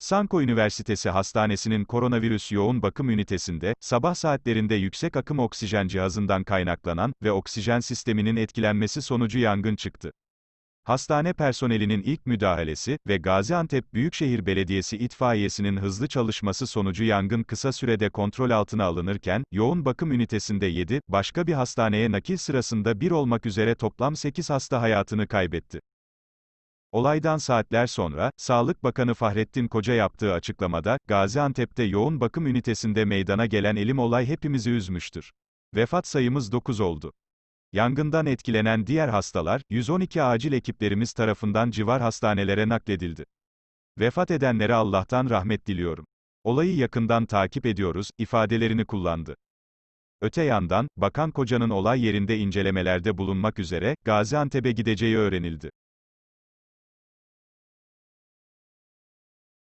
Sanko Üniversitesi Hastanesi'nin koronavirüs yoğun bakım ünitesinde, sabah saatlerinde yüksek akım oksijen cihazından kaynaklanan ve oksijen sisteminin etkilenmesi sonucu yangın çıktı. Hastane personelinin ilk müdahalesi ve Gaziantep Büyükşehir Belediyesi itfaiyesinin hızlı çalışması sonucu yangın kısa sürede kontrol altına alınırken, yoğun bakım ünitesinde 7, başka bir hastaneye nakil sırasında bir olmak üzere toplam 8 hasta hayatını kaybetti. Olaydan saatler sonra, Sağlık Bakanı Fahrettin Koca yaptığı açıklamada, Gaziantep'te yoğun bakım ünitesinde meydana gelen elim olay hepimizi üzmüştür. Vefat sayımız 9 oldu. Yangından etkilenen diğer hastalar, 112 acil ekiplerimiz tarafından civar hastanelere nakledildi. Vefat edenlere Allah'tan rahmet diliyorum. Olayı yakından takip ediyoruz, ifadelerini kullandı. Öte yandan, Bakan Koca'nın olay yerinde incelemelerde bulunmak üzere, Gaziantep'e gideceği öğrenildi.